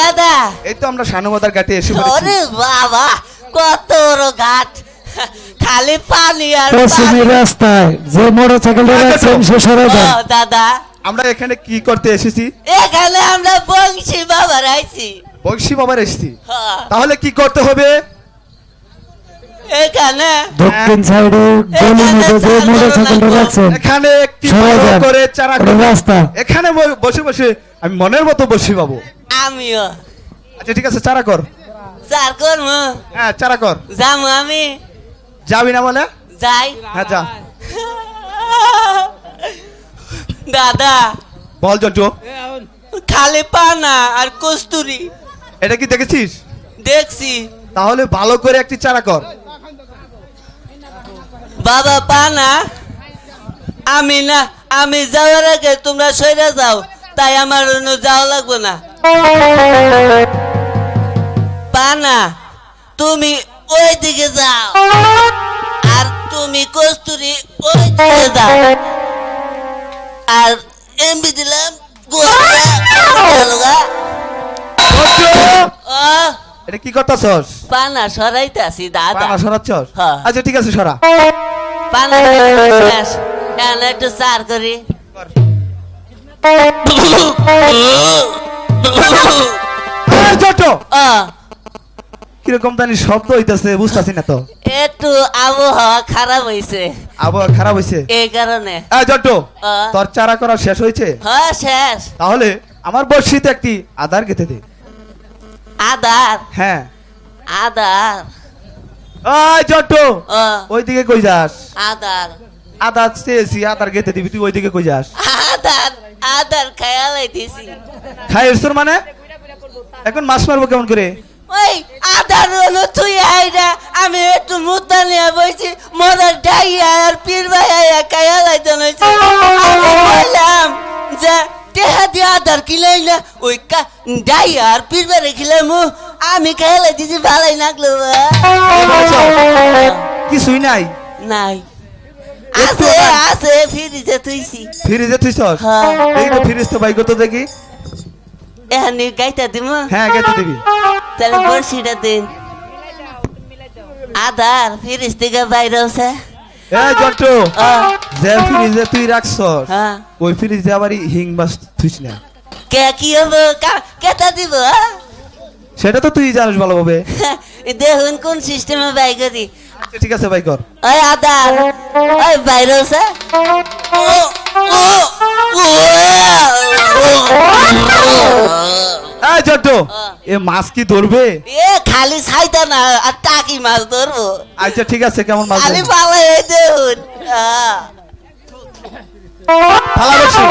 দাদা। এই তো আমরা ঘাটে এসে ওরে বাবা কত বড় ঘাট। খালি পানি আর পশ্চিমী। রাস্তায় যে রাখছেন সে সরে দাদা। আমরা এখানে কি করতে এসেছি? এখানে আমরা বংশী বাবার আইছি। বংশী বাবার এসেছি। হ্যাঁ, তাহলে কি করতে হবে? এখানে দক্ষিণ সাইডে গলির মধ্যে যে মোটরসাইকেলটা রাখছেন এখানে একটি করে চারা রাস্তা? এখানে বসে বসে। আমি মনের মতো বসি পাবো আমিও। আচ্ছা ঠিক আছে চারা কর। চার করব। হ্যাঁ চারা কর। যাব আমি। যাবি না বলে? যাই। হ্যাঁ যা। দাদা। বল জন্টু। খালি পানা আর কস্তুরি। এটা কি দেখেছিস? দেখছি। তাহলে ভালো করে একটি চারা কর। বাবা পানা আমি না আমি যাওয়ার আগে তোমরা সইরা যাও তাই আমার অন্য যাওয়া লাগবে না। পানা তুমি ওই দিকে যাও। আর তুমি কস্তুরি ওই দিকে যাও। আর এমবি দিলাম! ও এটা কি করতেছস? পানা সরাইতাছি দাদা। পানা সরাচ্ছস? হ্যাঁ। আচ্ছা ঠিক আছে সরা। পানা শেষ এখন একটু চার করি। কীরকম জানি শব্দ হইতাছে বুঝতাছি না তো। একটু আবহাওয়া খারাপ হয়েছে আবহাওয়া খারাপ হইছে? এই কারণে জন্টু তোর চারা করা শেষ হয়েছে হ্যাঁ শেষ। তাহলে আমার বর্ষিতে একটি আধার গেতে দে। আদার। হ্যাঁ। আদার। ওই জন্টু ও। ওইদিকে কই যাস? আদার। আধার চেয়েছি আধার গেতে দিবি তুই ওইদিকে কই যাস? আদার আদার খেয়াল হইতেছি। খাই এসছর মানে? এখন মাছ মারবো কেমন করে? ওই আদার হলো তুই আইরা আমি একটু মুদ্দা নিয়ে বইছি মদার ডাইয়া আর পীর ভাই আইয়া খেয়াল হইতে নইছে। আমি বললাম যে টেহা দিয়ে আদার কিলাই না? ওই কা ডাইয়া আর পীর ভাই খিলামু আমি খেয়াল হইতেছি ভালাই নাকলো কিছুই নাই? নাই। আছে আছে ফিরিতে তুইছি ফ্রিজে তুই চস হ্যাঁ। দেখি তো ফ্রিজ তো বাইক তো দেখি। এখানে গাইতা দিব হ্যাঁ গেতে দিবি। তাহলে বড়শিটা দিন। আধার ফিরিস থেকে বাইরে আছে এই জন্টু যে ফ্রিজে তুই রাখছস হ্যাঁ। ওই ফ্রিজে আবার হিং মাছ থুইস না। কে কি হব কা- কেটা দিব হ্যাঁ? সেটা তো তুই জানিস ভালোভাবে। দেখুন কোন সিস্টেমে বাই করি। আচ্ছা, ঠিক আছে ভাই কর। ওই আধার ওই ও, এই জন্টু এ মাছ কি ধরবে? এ খালি ছাইতা না আর টাকি মাছ ধরবো। আচ্ছা ঠিক আছে কেমন মাছ খালি ধরবে? ভালো দেখুন থালা বসে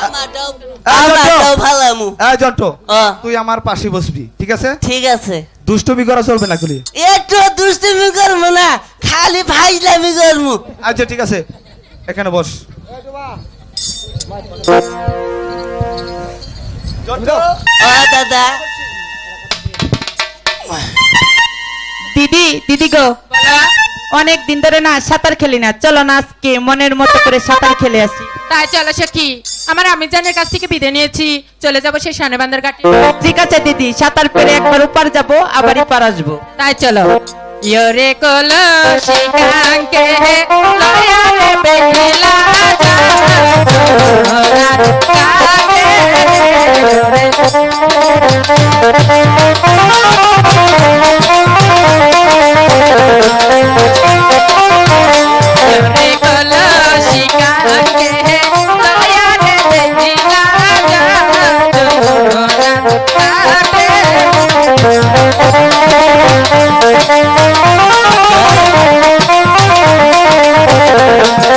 আমারটাও আহ, আমারটাও জন্টু। ভালামু এই জন্টু ও। তুই আমার পাশে বসবি ঠিক আছে? ঠিক আছে। দুষ্টমি করা চলবে না খুলি একটু দুষ্টুমি করব না খালি ভাইলামি করব। আচ্ছা ঠিক আছে এখানে বস। দাদা দিদি দিদি গো। অনেক দিন ধরে না সাঁতার খেলি না। চলো না আজকে মনের মতো করে সাঁতার খেলে আসি। তাই চলো সখী। আমার আমি জানের কাছ থেকে বিদে নিয়েছি। চলে যাব সেই সানেবান্দার ঘাটে। ঠিক আছে দিদি সাঁতার পেরে একবার উপার যাব আবার এপার আসব। তাই চলো। ইয়রে কল শিকাঙ্কে লয়ারে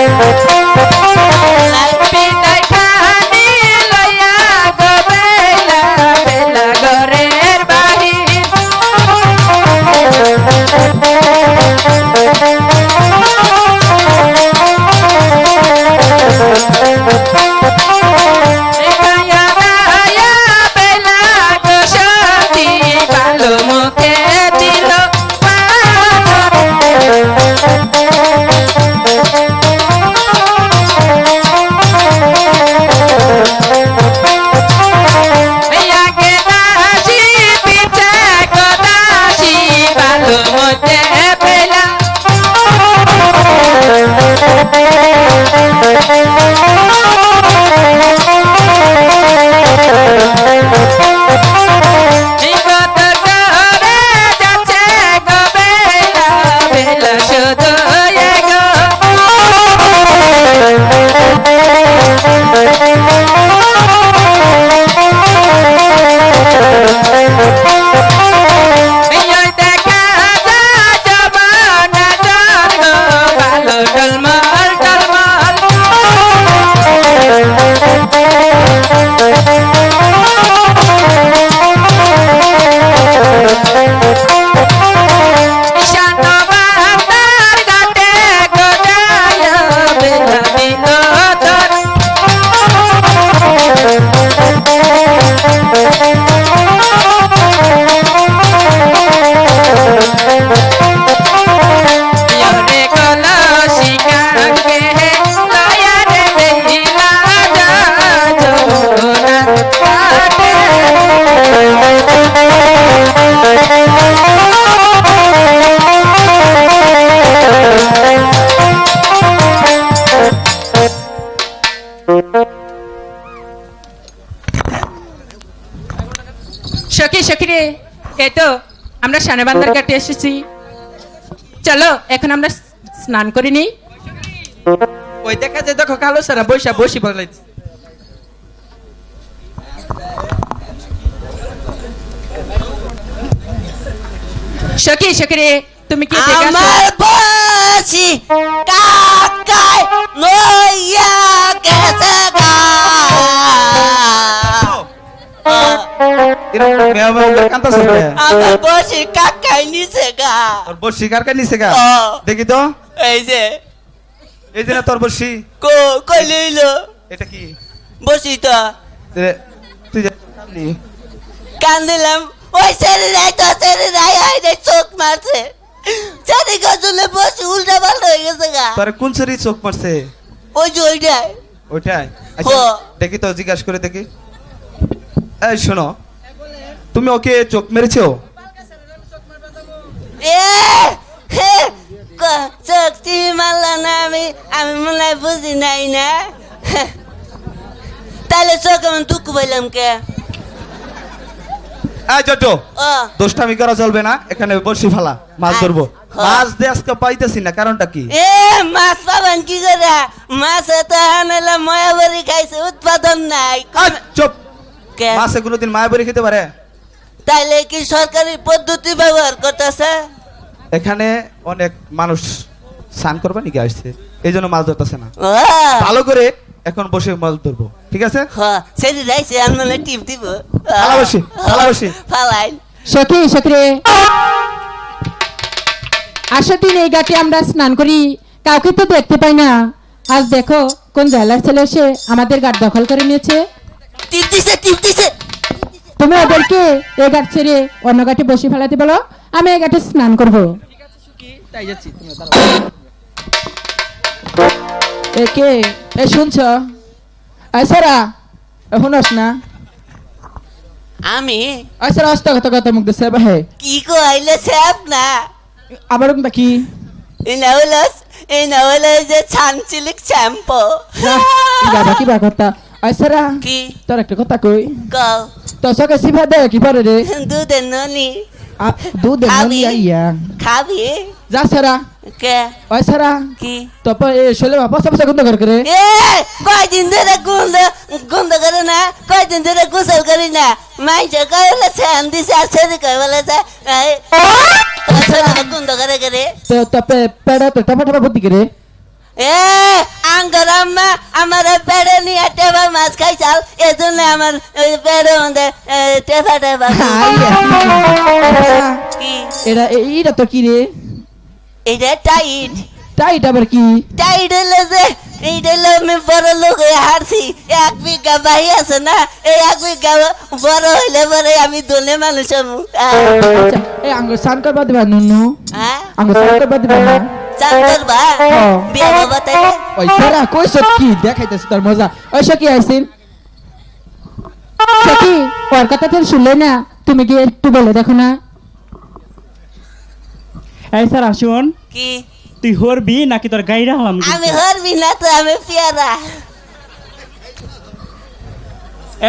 Thank you. আমরা সানেবান্দার ঘাটে এসেছি। চলো এখন আমরা স্নান করে নিই ওই দেখা যায় দেখো কালো সারা বৈশা বসি বলে। সখী সখী রে তুমি কি আমার বসি কাকায় লইয়া গেছে গা। দেখি তো। এই যে। এই যে না তোর বসি। কো কই লইলো? এটা কি? বসি তো। তুই কান দিলাম ওই ছেড়ে তো ছেড়ে চোখ মারছে। চারি গজলে বসে উল্টা পাল্টা হয়ে গেছে গা। তোর কোন চোখ মারছে? ওই যে ওইটাই। ওইটাই? আচ্ছা দেখি তো জিজ্ঞাসা করে দেখি। এই শোনো। তুমি ওকে চোখ মেরেছো? এ হে চোখ টিভি মারলা না আমি আমি মনে হয় বুঝি নাই না। তাহলে চোখ আমি দুঃখ পাইলাম কে? দোষটামি করা চলবে না এখানে বসি ফেলা মাছ ধরবো। মাছ দিয়ে আজকে পাইতেছি না কারণটা কি? এ মাছ পাবেন কি করে? মাছ তো আনলে ময়াবাড়ি খাইছে উৎপাদন নাই। চুপ। মাছে কোনোদিন মায়াবরি খেতে পারে? তাইলে কি সরকারি পদ্ধতি ব্যবহার করতেছে? এখানে অনেক মানুষ স্নান করবে নাকি আসছে? এই জন্য মাছ ধরতেছে না। ভালো করে এখন বসে মাছ ধরবো। ঠিক আছে? সেটি রাইছে আমি মানে টিপ দিব। ফালা বসি, ফালাই। সখী সখী রে। দিন এই ঘাটে আমরা স্নান করি। কাউকে তো দেখতে পাই না। আজ দেখো কোন জেলার ছেলে এসে আমাদের ঘাট দখল করে নিয়েছে। টিপ দিছে টিপ দিছে তুমি ওদেরকে এই ঘাট ছেড়ে অন্য ঘাটে বসে ফেলাতে বলো আমি এই ঘাটে স্নান করব। এ কে? এ শুনছ? আই সারা এ শুনস না? আমি? আই সারা অস্ত কথা কথা মুখ দেশে বাহে কি কইলে স্যাপ না আবার এই না হলো এই না হলো যে ছানচিলিক শ্যাম্পু। বাবা কি বা কথা আই সারা কি? তোর একটা কথা কই? কও। তো সকে সিফা দে কি পারে রে? দুধের ননি। দুধ? ননি আইয়া। খাবি? যা সারা। কে? আই সারা কি? তো পা এ শোলে বাবা সব সব করে করে। এ কয়দিন ধরে গন্ধ গন্ধ করে না কয়দিন ধরে গোসল করি না। মাইছে কয় বলে শ্যাম দিছে আর ছেড়ে কয় বলে গন্ধ করে করে। তো তো পে পেড়া তো টপা বুদ্ধি করে। এ আঙ্গর আম্মা আমার পেড়ে নিয়ে টেবা মাছ খাই চাল এজন্য আমার পেড়ে মধ্যে টেপা কি? এটা এইটা তো কি রে? এটা টাইট। টাইট আবার কি? টাইট হইলে যে এইটা আমি বড় লোক হয়ে হারছি। এক বিঘা বাহি আছে না এই এক বিঘা বড় হইলে পরে আমি দোনে মানুষ হব। আচ্ছা আঙ্গুর সান করবা দিবা নুনু। হ্যাঁ? আঙ্গুর সান করবা দিবা হ্যাঁ। বিয়া বাবা তাইলে ওই সারা কই কি দেখাইতেছে তোর মজা। ওই সকি আইসিন সখী ওর কথা তো শুনলে না। তুমি গিয়ে একটু বলে দেখো না। এই স্যার আসুন। কি? তুই হরবি নাকি তোর গাইরা হলাম আমি হরবি না তো আমি পেয়ারা।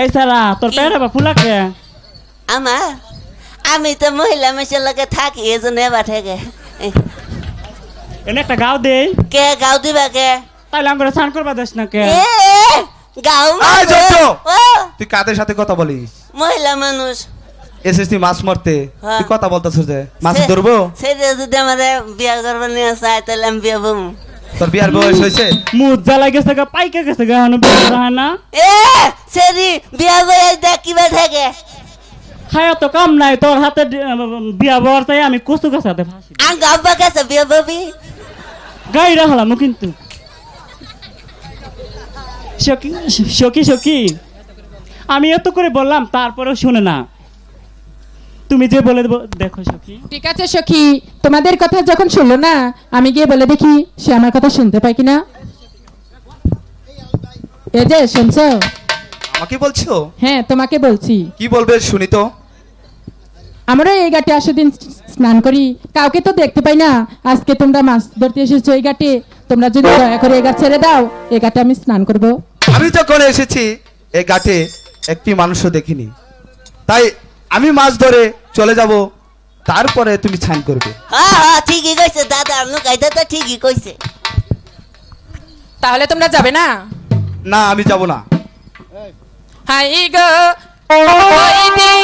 এই সারা তোর পেয়ারা বা ফুলাকে আমার? আমি তো মহিলা মেশের লগে থাকি এই জন্য এবার থেকে এনে একটা গাও দে কে গাও দিবা কে? তাইলে আমরা স্নান করবা দেশ না কে? গাও আয়। তুই কাদের সাথে কথা বলিস? মহিলা মানুষ। এসেছিস মাছ মারতে। হ্যাঁ। তুই কথা বলতেছিস যে মাছ ধরবো? সেটা যদি বিয়া করবার নিয়ে তাহলে আমি বিয়া বম তোর বিয়ার বয়স হয়েছে? মুখ জ্বালা গেছে গা পাইকে গেছে গা হানো বিয়া হয় না। এ সেদি বিয়া বয়স দেখ কিবা থাকে। খায়া তো কাম নাই তোর হাতে বিয়া বর চাই আমি কচু গাছ হাতে ফাঁসি আঙ্গ আব্বা কাছে বিয়া ববি গাইরা হলাম কিন্তু। সখী সখী সখী আমি এত করে বললাম তারপরেও শুনে না। তুমি যে বলে দেবো দেখো সখী। ঠিক আছে সখী তোমাদের কথা যখন শুনলো না আমি গিয়ে বলে দেখি সে আমার কথা শুনতে পায় কিনা। এই যে শুনছো? আমাকে বলছো? হ্যাঁ তোমাকে বলছি। কি বলবে শুনি তো। আমরা এই ঘাটে আসে দিন স্নান করি কাউকে তো দেখতে পাই না। আজকে তোমরা মাছ ধরতে এসেছ এই ঘাটে। তোমরা যদি দয়া করে এই ঘাট ছেড়ে দাও এই ঘাটে আমি স্নান করব। আমি যখন এসেছি এই ঘাটে একটি মানুষও দেখিনি। তাই আমি মাছ ধরে চলে যাব তারপরে তুমি ছান করবে। হ্যাঁ হ্যাঁ ঠিকই কইছে দাদা লুকাইতে তো ঠিকই কইছে। তাহলে তোমরা যাবে না? না আমি যাব না। হাই গো ওই দিক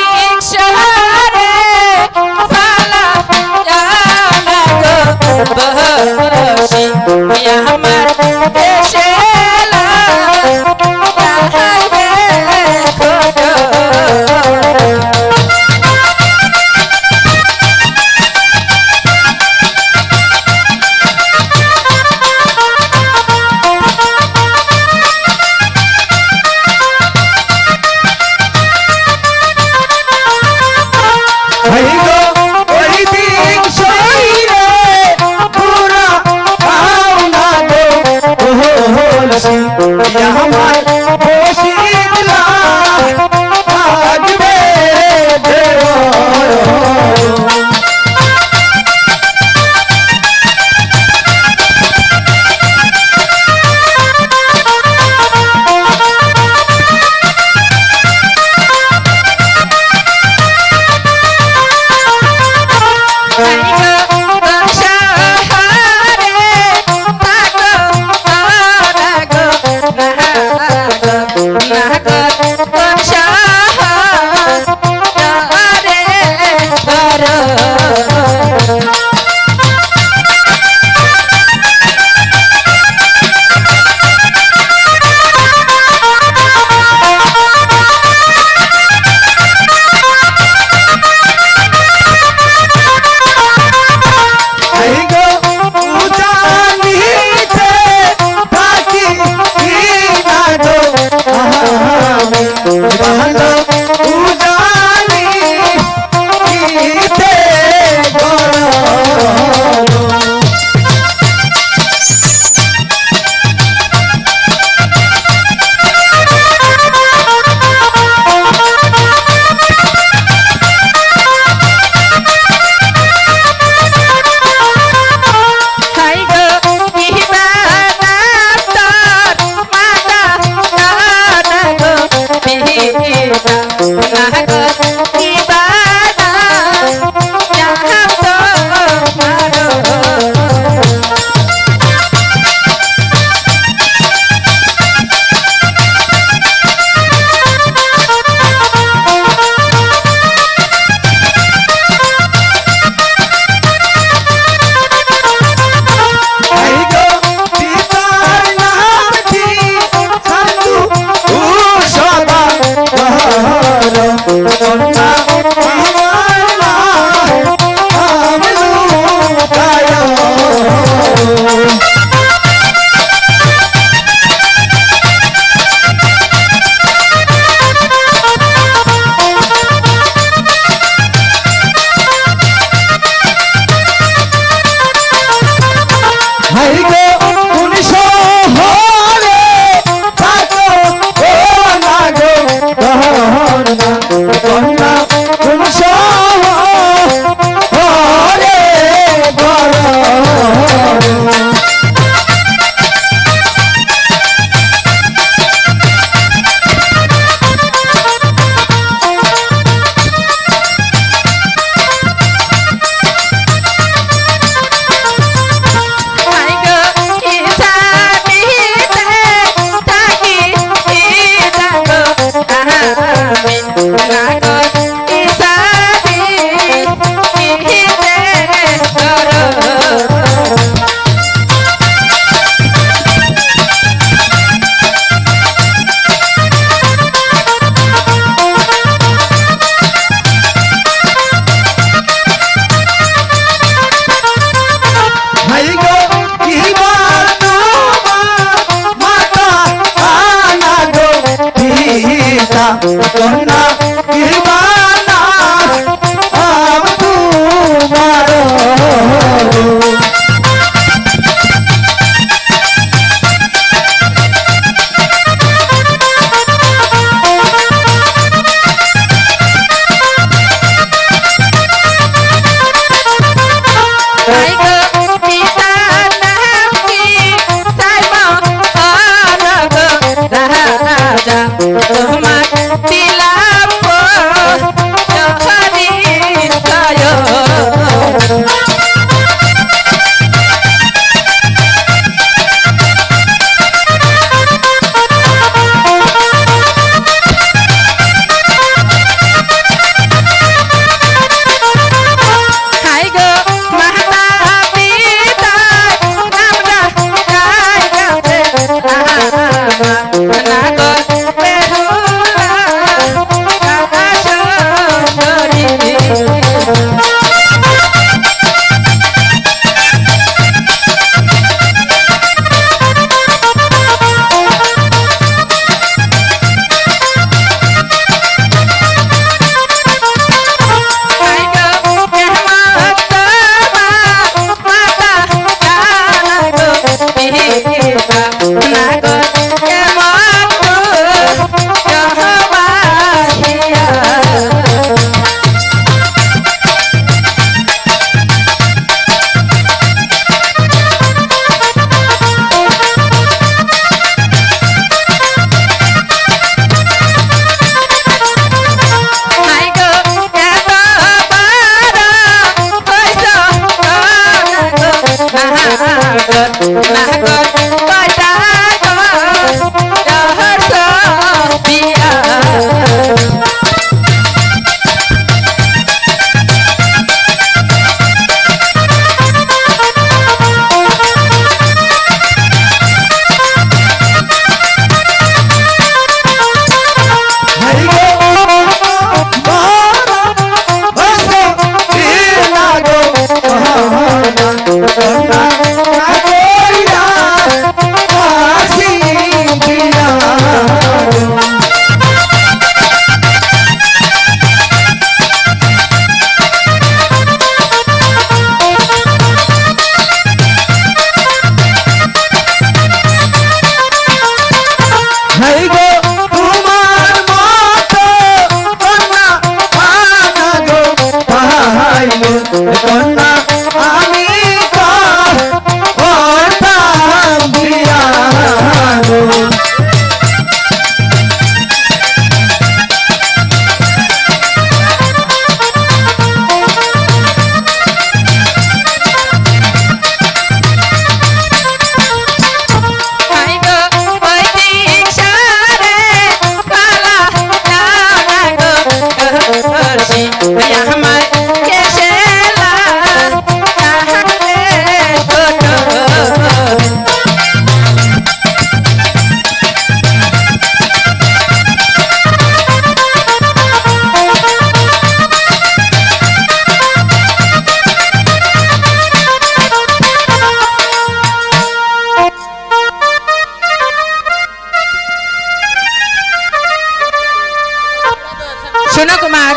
শোনো কুমার।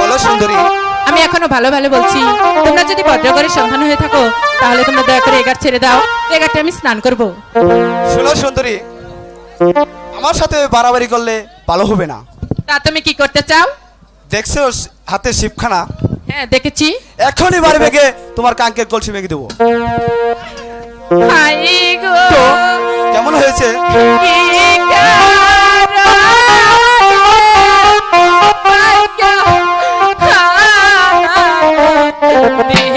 বলো সুন্দরী। আমি এখনও ভালো ভালো বলছি। তোমরা যদি বদ্রগরের সন্ধান হয়ে থাকো তাহলে তোমরা দয়া করে এগার ছেড়ে দাও। এগারটা আমি স্নান করব। শোনো সুন্দরী। আমার সাথে বাড়াবাড়ি করলে ভালো হবে না। তা তুমি কি করতে চাও? দেখছ হাতে শিবখানা? হ্যাঁ দেখেছি। এখনই বাড়ি ভেঙে তোমার কাঙ্কে কলসি ভেঙে দেবো। কেমন হয়েছে? কবি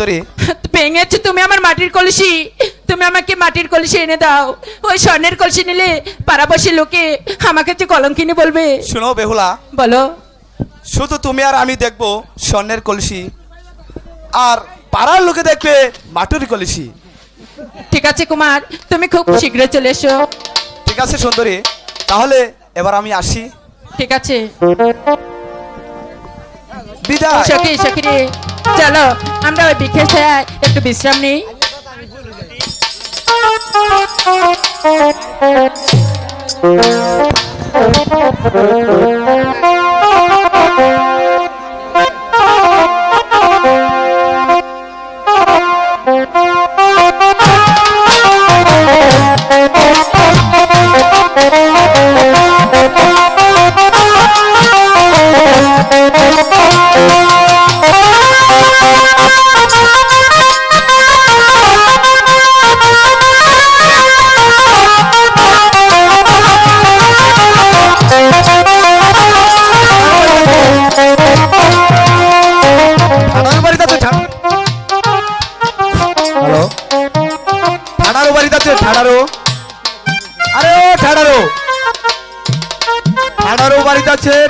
বলো সুন্দরী তুমি আমার মাটির কলসি। তুমি আমাকে মাটির কলসি এনে দাও। ওই স্বর্ণের কলসি নিলে পাড়াবাসী লোকে আমাকে যে কলঙ্কিনী বলবে। শোনো বেহুলা। বলো। শুধু তুমি আর আমি দেখব স্বর্ণের কলসি। আর পাড়ার লোকে দেখবে মাটির কলসি। ঠিক আছে কুমার তুমি খুব শীঘ্র চলে এসো। ঠিক আছে সুন্দরী। তাহলে এবার আমি আসি। ঠিক আছে। বিদায়। সখী সখী চলো আমরা ওই বৃক্ষের ছায় একটু বিশ্রাম নিই। ঠাডার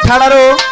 বাড়িতে